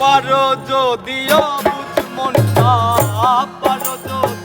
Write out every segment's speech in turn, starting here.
পারো যদিও বুঝ মন পারো যদি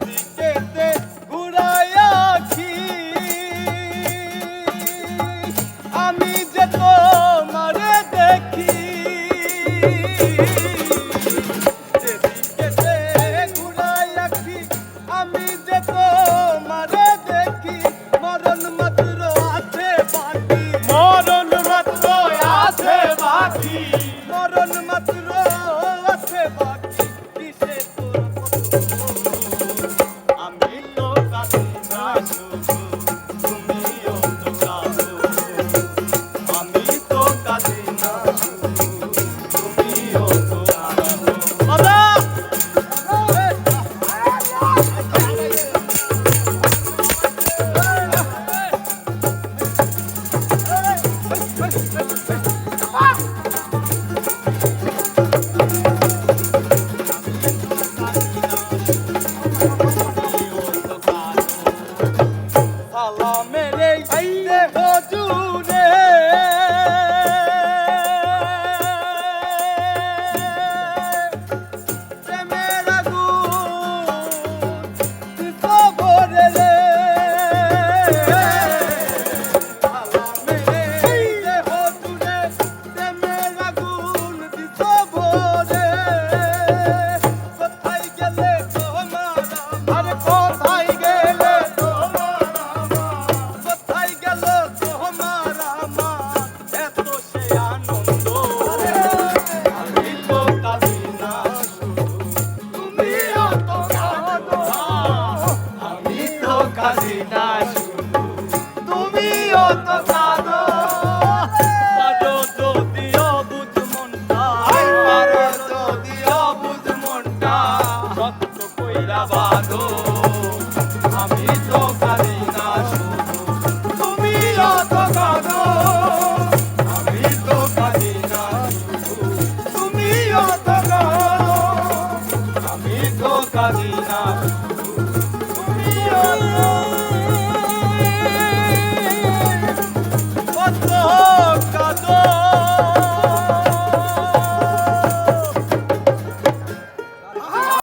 দিকেতে ঘুরাইয়াছি আমি যে তোমারে দেখি Amelie, Aïe. ಪಿತಾ